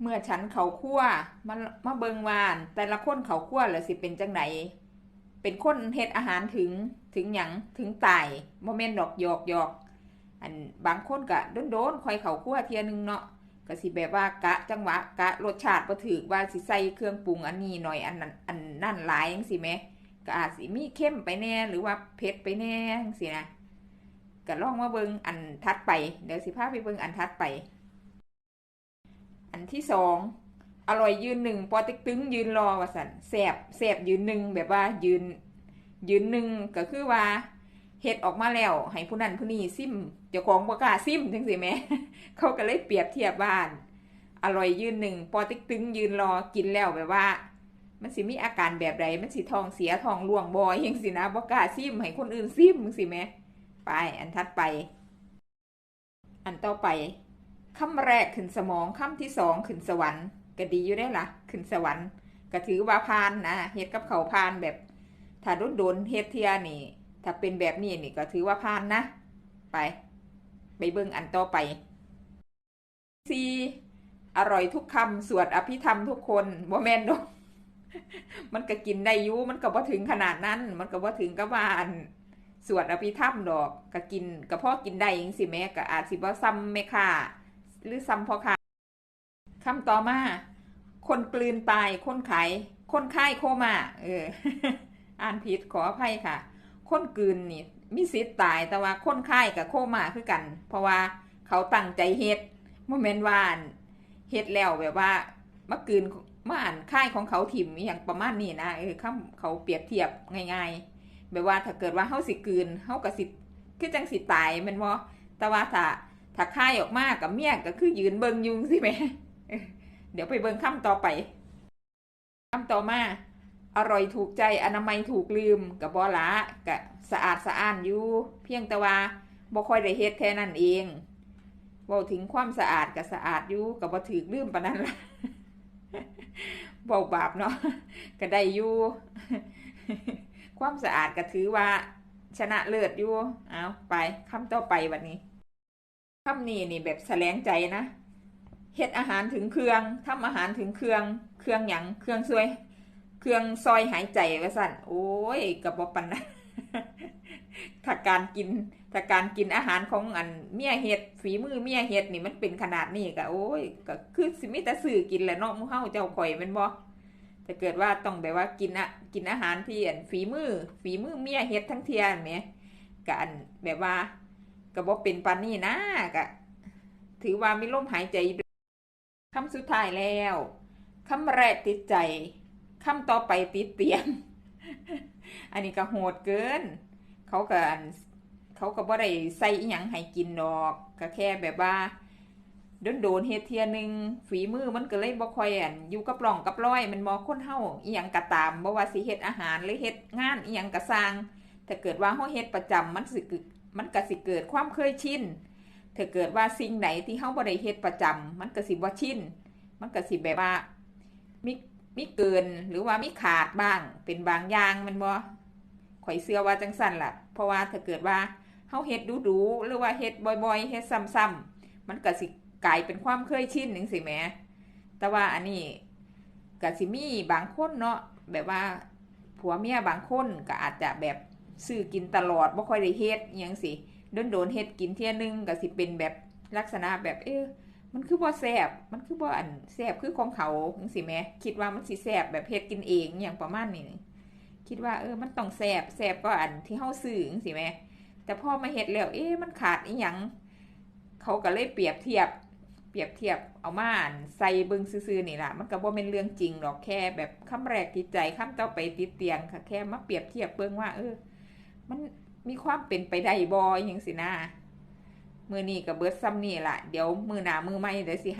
เมื่อฉันเขาคั่วมามาเบิงวาน แต่ละคนเขาคั่วแล้วสิเป็นจังไหนเป็นคนเฮ็ดอาหารถึงถึงหยังถึงตายบ่แม่นดอกหยอกหยอกอันบางคนก็โดนๆคอยเขาคั่วเทียนึงเนาะก็สิแบบว่ากะจังหวะกะรสชาติบ่ถูกว่าสิใส่เครื่องปรุงอันนี้หน่อยอันนั้นอันนั่นหลายจังซี่แหมก็อาจสิมีเข้มไปแน่หรือว่าเผ็ดไปแน่จังซี่นะก็ลองมาเบิงอันถัดไปเดี๋ยวสิพาไปเบิงอันถัดไป อันที่สองอร่อยยืนหนึ่งปอติ๊กตึงยืนรอว่าสันแสบแสบยืนหนึ่งแบบว่ายืน ยืนหนึ่งก็คือว่าเฮ็ดออกมาแล้วให้ผู้นั้นผู้นี้ซิมเจ้าของบ่กล้าซิมจังสิแม่เขาก็เลยเปรียบเทียบบ้าน อร่อยยืนหนึ่งปอติ๊กตึงยืนรอกินแล้วแบบว่า มันสิมีอาการแบบใดมันสิทองเสียทองร่วงบ่จังสินะบ่กล้าซิมให้คนอื่นซิมจังสิแม่ไปอันถัดไป อันต่อไป คำแรกขึ้นสมองคำที่สองขึ้นสวรรค์ก็ดีอยู่ได้ละขึ้นสวรรค์ก็ถือว่าพานนะเฮ็ดกับเขาพานแบบ ถ้าโดนโดนเฮ็ดเทียนี่ ถ้าเป็นแบบนี้นี่ก็ถือว่าพานนะ ไป ไปเบิ่งอันต่อไปซีอร่อยทุกคำสวดอภิธรรมทุกคนบ่แม่นดอกมันก็กินได้ยู่มันก็บ่ถึงขนาดนั้น มันก็บ่ถึงกับว่าอันสวดอภิธรรมดอกก็กินก็พอกินได้จังสิแม่ก็อาจสิบ่ซ้ำแม่ค่า หรือซ้ำพอค้าคำต่อมา คนกลืนตาย คนไขายคนค่ายโคม่าเออ อ่านผิดขออภัยค่ะ คนกลืนนี่มีสิทธิ์ตายแต่ว่าคนค่ายกับโคม่าคือกัน เพราะว่าเขาตั้งใจเฮ็ดโมเมนต์ว่านเฮ็ดแล้วแบบว่ามากืนมาอ่านค่ายของเขาถิ่มอย่างประมาณนี้นะเออเขาเขาเปรียบเทียบง่ายๆแบบว่าถ้าเกิดว่าเฮาสิกลืนเฮาก็สิคือจังสิตายม่นบ่แต่ว่าถ้า ถ้าค่ายออกมากับเมียก็คือยืนเบิงยุงสิแม่เดี๋ยวไปเบิงคำต่อไปคำต่อมา อร่อยถูกใจอนามัยถูกลืมกับบอละกะสะอาดสะอ้านอยู่ เพียงแต่ว่าบ่ค่อยได้เฮ็ดแค่นั้นเองเว้าถึงความสะอาดกับสะอาดอยู่กับบ่ถือลืมปานนั้นละเว้าบาปเนาะก็ได้อยู่ความสะอาดก็ถือว่าชนะเลิศอยู่ เอาไปคำต่อไปวันนี้ คำนี้นี่แบบแสลงใจนะเฮ็ดอาหารถึงเครื่องทำอาหารถึงเครื่อง เครื่องหยังเครื่องซวย เครื่องซอยหายใจว่าสั่นโอ้ยกับบปันนะถ้าการกินถ้าการกินอาหารของอันเมียเฮ็ดฝีมือเมียเฮ็ดนี่มันเป็นขนาดนี้ก็โอ้ยก็คือสิมีแต่ซื้อกินแหละเนาะมูเฮาเจ้าข่อยม่นบ่ถ้าเกิดว่าต้องแบบว่ากินอะกินอาหารที่อันฝีมือ ฝีมือเมียเฮ็ดทั้งเทียนแหมกันแบบว่า ก็บ่เป็นปานนี้นะก็ถือว่ามีลมหายใจคำสุดท้ายแล้วคำแรกติดใจคำต่อไปติดเตียง อันนี้ก็โหดเกิน เขาก็อันเขาก็บ่ได้ใส่อีหยังให้กินดอก ก็แค่แบบว่าโดนโดนเฮ็ดเทียหนึงฝีมือมันก็เลยบ่ค่อยอันอยู่กับร่องกับร้อย มันบ่คนเฮาอีหยังก็ตามบ่ว่าสิเฮ็ดอาหารหรือเฮ็ดงานอีหยังก็สร้าง ถ้าเกิดว่าเฮาเฮ็ดประจำมันสิเกิด มันก็สิเกิดความเคยชินถ้าเกิดว่าสิ่งไหนที่เฮาบ่ได้เฮ็ดประจำมันก็สิบ่ชินมันก็สิแบบว่ามีมีเกินหรือว่ามีขาดบ้าง เป็นบางอย่างมันบ่ข่อยเชื่อว่าจังซั่นล่ะ เพราะว่าถ้าเกิดว่าเฮาเฮ็ดดูๆหรือว่าเฮ็ดบ่อยๆเฮ็ดซ้ำๆมันก็สิกลายเป็นความเคยชินจังซี่แหมแต่ว่าอันนี้ก็สิมีบางคนเนาะแบบว่าผัวเมียบางคนก็อาจจะแบบ ซื้อกินตลอดบ่ค่อยได้เฮ็ดอิหยังสิโดนๆเฮ็ดกินเที่ยนึงก็สิเป็นแบบลักษณะแบบเอ๊ะมันคือบ่แซ่บมันคือบ่อันแซ่บคือของเขาจังซี่แหมคิดว่ามันสิแซ่บแบบเฮ็ดกินเองอย่างประมาณนี้คิดว่าเออมันต้องแซ่บแซ่บก็อันที่เฮาซื้อจังซี่แหมแต่พอมาเฮ็ดแล้วเอ๊ะมันขาดอีหยังเขาก็เลยเปรียบเทียบเปรียบเทียบเอามาอันใส่เบิ่งซื่อๆนี่ล่ะมันก็บ่แม่นเรื่องจริงหรอกแค่แบบคำแรกติดใจคำต่อไปติดเตียงค่ะแค่มาเปรียบเทียบเบิ่งว่าเออ มันมีความเป็นไปได้บ่อยยังสินะมือนี้กับเบิร์ดซัมนี่ละเดี๋ยวมือหนามือไม่เดี๋ยวสิ